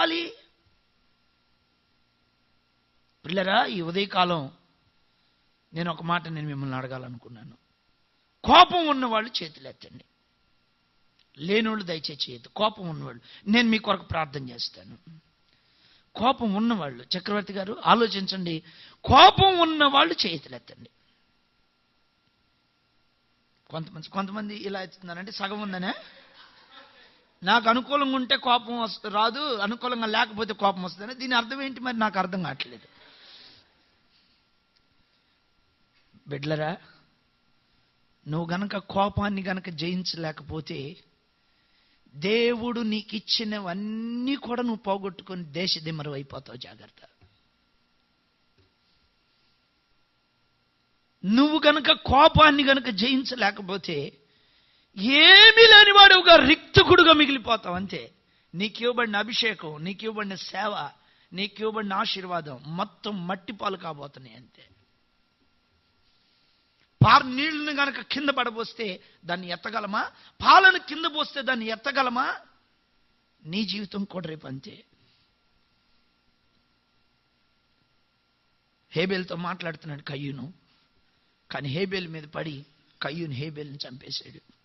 చెప్పాలి. పిల్లరా ఈ ఉదయకాలం నేను ఒక మాట నేను మిమ్మల్ని అడగాలనుకున్నాను. కోపం ఉన్నవాళ్ళు చేతులెత్తండి లేనోళ్ళు దయచేసి చేయొద్దు. కోపం ఉన్నవాళ్ళు. నేను మీ కొరకు ప్రార్థన చేస్తాను. కోపం ఉన్నవాళ్ళు చక్రవర్తి గారు ఆలోచించండి. కోపం ఉన్నవాళ్ళు చేతులెత్తండి కొంతమంది కొంతమంది ఇలా ఎత్తున్నారంటే సగం ఉందనే? నాకు అనుకూలంగా ఉంటే కోపం రాదు అనుకూలంగా లేకపోతే కోపం వస్తుంది దీని అర్థం ఏంటి మరి నాకు అర్థం కావట్లేదు. బిడ్లరా నువ్వు గనక కోపాన్ని గనక జయించలేకపోతే దేవుడు నీకు ఇచ్చినవన్నీ కూడా నువ్వు పోగొట్టుకొని దేశదిమ్మరు అయిపోతావు జాగ్రత్త. నువ్వు గనక కోపాన్ని గనక జయించలేకపోతే ఏమీ లేనివాడుగా రిక్తకుడుగా మిగిలిపోతావు అంతే. నీకు ఇవ్వబడిన అభిషేకం నీకు ఇవ్వబడిన సేవ నీకు ఇవ్వబడిన ఆశీర్వాదం మొత్తం మట్టి పాలు కాబోతున్నాయి అంతే. పార నీళ్ళను గనక కింద పడబోస్తే దాన్ని ఎత్తగలమా? పాలను కింద పోస్తే దాన్ని ఎత్తగలమా? నీ జీవితం కూడా రేపు అంతే. హేబేల్తో మాట్లాడుతున్నాడు కయ్యూను. కానీ హేబేల్ మీద పడి కయ్యూను హేబేల్ని చంపేశాడు.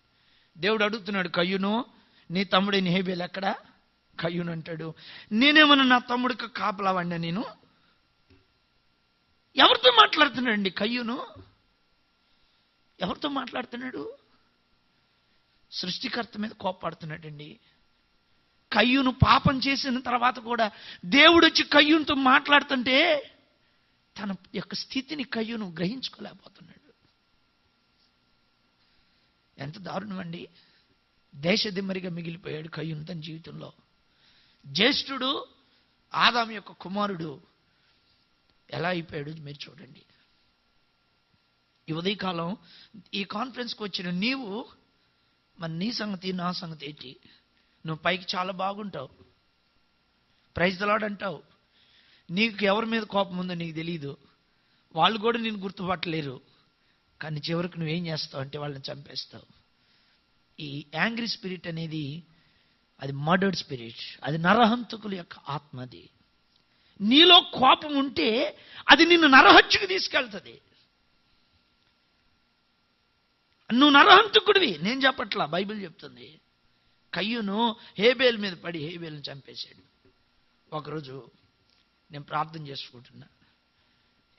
దేవుడు అడుగుతున్నాడు కయ్యును నీ తమ్ముడిని హేబేల్ ఎక్కడా? కయ్యూను అంటాడు. నేనేమన్నా నా తమ్ముడికి కాపలా నేను? ఎవరితో మాట్లాడుతున్నాడండి? కయ్యూను? ఎవరితో మాట్లాడుతున్నాడు? సృష్టికర్త మీద కోప్పడుతున్నాడండి కయ్యూను పాపం చేసిన తర్వాత కూడా దేవుడు వచ్చి కయ్యూనుతో మాట్లాడుతుంటే తన యొక్క స్థితిని కయ్యూను గ్రహించుకోలేకపోతున్నాడు. ఎంత దారుణం అండి దేశదిమ్మరిగా మిగిలిపోయాడు కయ్యూను తన జీవితంలో. జ్యేష్ఠుడు ఆదాం యొక్క కుమారుడు ఎలా అయిపోయాడు మీరు చూడండి. ఈ ఉదయకాలం ఈ కాన్ఫరెన్స్కి వచ్చిన నీవు మరి నీ సంగతి నా సంగతి ఏంటి? నువ్వు పైకి చాలా బాగుంటావు. ప్రైజ్ దలాడ్ అంటావు. నీకు ఎవరి మీద కోపం ఉందో నీకు తెలియదు వాళ్ళు కూడా నేను గుర్తుపట్టలేరు. కానీ చివరికి నువ్వేం చేస్తావు అంటే వాళ్ళని చంపేస్తావు. ఈ యాంగ్రీ స్పిరిట్ అనేది అది మర్డర్డ్ స్పిరిట్ అది నరహంతకుల యొక్క ఆత్మ అది. నీలో కోపం ఉంటే అది నిన్ను నరహత్యకు తీసుకెళ్తుంది. నువ్వు నరహంతకుడివి నేను చెప్పట్లా బైబిల్ చెప్తుంది. కయ్యును హేబేల్ మీద పడి హేబేల్ని చంపేశాడు. ఒకరోజు నేను ప్రార్థన చేసుకుంటున్నా.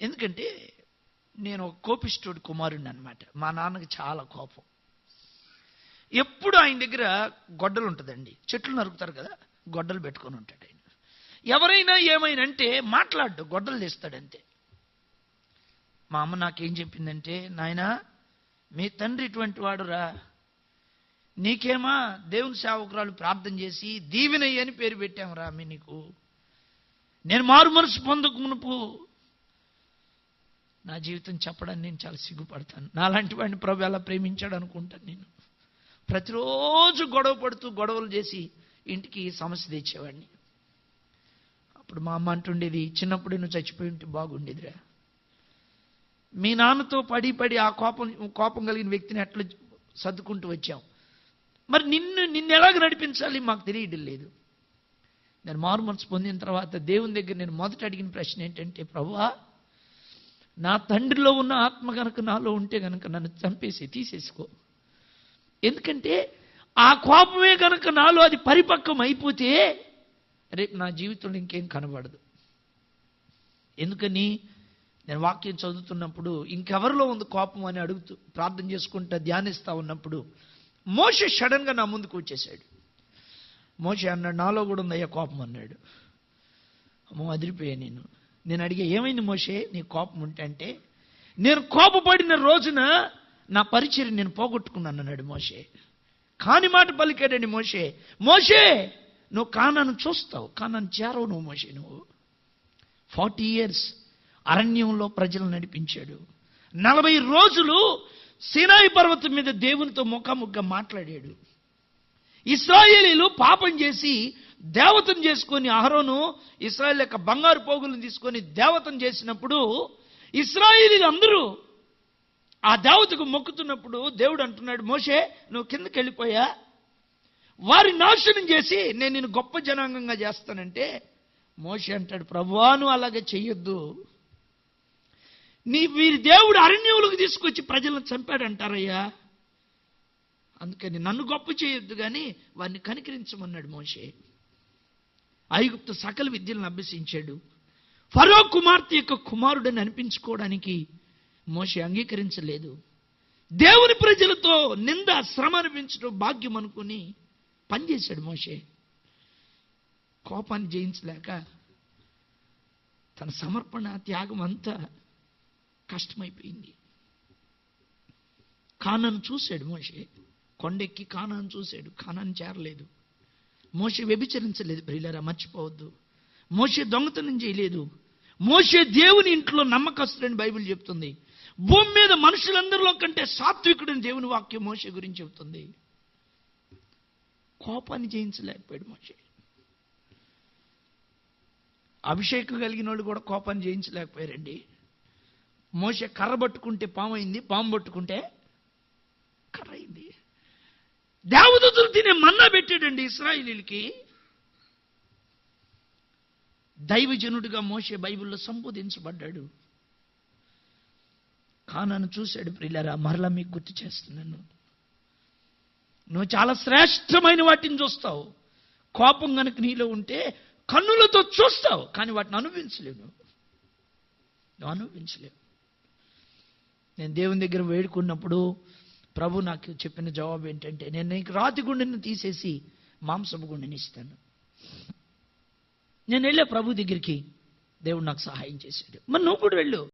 ఎందుకంటే నేను ఒక కోపిష్ఠుడు కుమారుడిని అనమాట మా నాన్నకి చాలా కోపం. ఎప్పుడు ఆయన దగ్గర గొడ్డలు ఉంటుందండి. చెట్లు నరుకుతారు కదా గొడ్డలు పెట్టుకొని ఉంటాడు ఆయన. ఎవరైనా ఏమైనా అంటే మాట్లాడు గొడ్డలు తీస్తాడంతే. మా అమ్మ నాకేం చెప్పిందంటే నాయనా మీ తండ్రి ఇటువంటి వాడురా. నీకేమా దేవుని సేవకురాలు ప్రార్థన చేసి దీవెనయ్య అని పేరు పెట్టామురా మీ నీకు. నేను మారు మనసు పొందకు మునుపు నా జీవితం చెప్పడానికి నేను చాలా సిగ్గుపడతాను. నాలాంటి వాడిని ప్రభు ఎలా ప్రేమించాడు అనుకుంటాను నేను. ప్రతిరోజు గొడవ పడుతూ గొడవలు చేసి ఇంటికి సమస్య తెచ్చేవాడిని. అప్పుడు మా అమ్మ అంటుండేది చిన్నప్పుడు నువ్వు చచ్చిపోయి ఉంటే బాగుండేదిరా. మీ నాన్నతో పడి పడి ఆ కోపం కోపం కలిగిన వ్యక్తిని ఎట్లా సర్దుకుంటూ వచ్చాం మరి నిన్ను నిన్ను ఎలాగ నడిపించాలి మాకు తెలియడం లేదు. నేను మారు మనసు పొందిన తర్వాత దేవుని దగ్గర నేను మొదట అడిగిన ప్రశ్న ఏంటంటే ప్రభువా నా తండ్రిలో ఉన్న ఆత్మ కనుక నాలో ఉంటే కనుక నన్ను చంపేసి తీసేసుకో. ఎందుకంటే ఆ కోపమే కనుక నాలో అది పరిపక్వం అయిపోతే రేపు నా జీవితంలో ఇంకేం కనబడదు. ఎందుకని? నేను వాక్యం చదువుతున్నప్పుడు ఇంకెవరిలో ఉంది కోపం అని అడుగుతూ ప్రార్థన చేసుకుంటా ధ్యానిస్తూ ఉన్నప్పుడు మోష సడన్గా నా ముందుకు వచ్చేసాడు మోష అన్నాడు నాలో కూడా ఉందయ్యా కోపం అన్నాడు. అమ్మో అదిరిపోయా నేను. నేను అడిగే ఏమైంది మోషే? నీ కోపం ఉంటే అంటే నేను కోపపడిన రోజున నా పరిచయం నేను పోగొట్టుకున్నాను అన్నాడు మోషే. కాని మాట పలికాడండి మోషే మోషే నువ్వు కానాను చూస్తావు కానాను చేరవు నువ్వు మోషే నువ్వు. ఫార్టీ ఇయర్స్ అరణ్యంలో ప్రజలను నడిపించాడు. నలభై రోజులు సినాయి పర్వతం మీద దేవునితో ముఖాముఖిగా మాట్లాడాడు. ఇస్రాయేలీలు పాపం చేసి దేవతను చేసుకొని అహరోను ఇస్రాయల్ యొక్క బంగారు పోగులను తీసుకొని దేవతను చేసినప్పుడు ఇస్రాయేలీలు అందరూ ఆ దేవతకు మొక్కుతున్నప్పుడు దేవుడు అంటున్నాడు మోషే నువ్వు కిందకి వెళ్ళిపోయా? వారి నాశనం చేసి నేను నేను గొప్ప జనాంగంగా చేస్తానంటే మోషే అంటాడు ప్రభువాను అలాగే చెయ్యొద్దు. నీ వీరి దేవుడు అరణ్యములకు తీసుకొచ్చి ప్రజలను చంపాడంటారయ్యా. అందుకని నన్ను గొప్ప చేయొద్దు కానీ వారిని కనికరించమన్నాడు మోషే. ఐగుప్తు సకల విద్యలను అభ్యసించాడు. ఫరో కుమార్తె యొక్క కుమారుడని అనిపించుకోవడానికి మోషే అంగీకరించలేదు. దేవుని ప్రజలతో నింద శ్రమ అనిపించడం భాగ్యం అనుకుని పనిచేశాడు మోషే. కోపాన్ని జయించలేక తన సమర్పణ త్యాగం అంతా కష్టమైపోయింది. కానను చూశాడు మోషే. కొండెక్కి కానాన్ని చూశాడు. కానాను చేరలేదు. మోషే వ్యభిచరించలేదు. ప్రియులారా మర్చిపోవద్దు. మోషే దొంగతనం చేయలేదు. మోషే దేవుని ఇంట్లో నమ్మకస్తుడని బైబిల్ చెప్తుంది. భూమి మీద మనుషులందరిలో కంటే సాత్వికుడని దేవుని వాక్యం మోషే గురించి చెబుతుంది. కోపాన్ని జయించలేకపోయాడు మోషే. అభిషేకం కలిగిన వాళ్ళు కూడా కోపాన్ని జయించలేకపోయారండి. మోసే కర్ర పట్టుకుంటే పాము అయింది పాము పట్టుకుంటే కర్ర అయింది. దేవదూతలు తినే మన్నా పెట్టాడండి ఇస్రాయిలీలకి. దైవజనుడిగా మోసే బైబిల్లో సంబోధించబడ్డాడు. కానాను చూశాడు ప్రిల్లరా మరలా మీకు గుర్తు చేస్తున్నాను. నువ్వు చాలా శ్రేష్టమైన వాటిని చూస్తావు. కోపం కనుక నీలో ఉంటే కన్నులతో చూస్తావు కానీ వాటిని అనుభవించలేవు నువ్వు. నువ్వు అనుభవించలేవు. నేను దేవుని దగ్గర వేడుకున్నప్పుడు ప్రభు నాకు చెప్పిన జవాబు ఏంటంటే నేను నీకు రాతి గుండెని తీసేసి మాంసపు గుండెని ఇస్తాను. నేను వెళ్ళే ప్రభు దగ్గరికి దేవుడు నాకు సహాయం చేశాడు. మరి నువ్వు కూడా వెళ్ళు.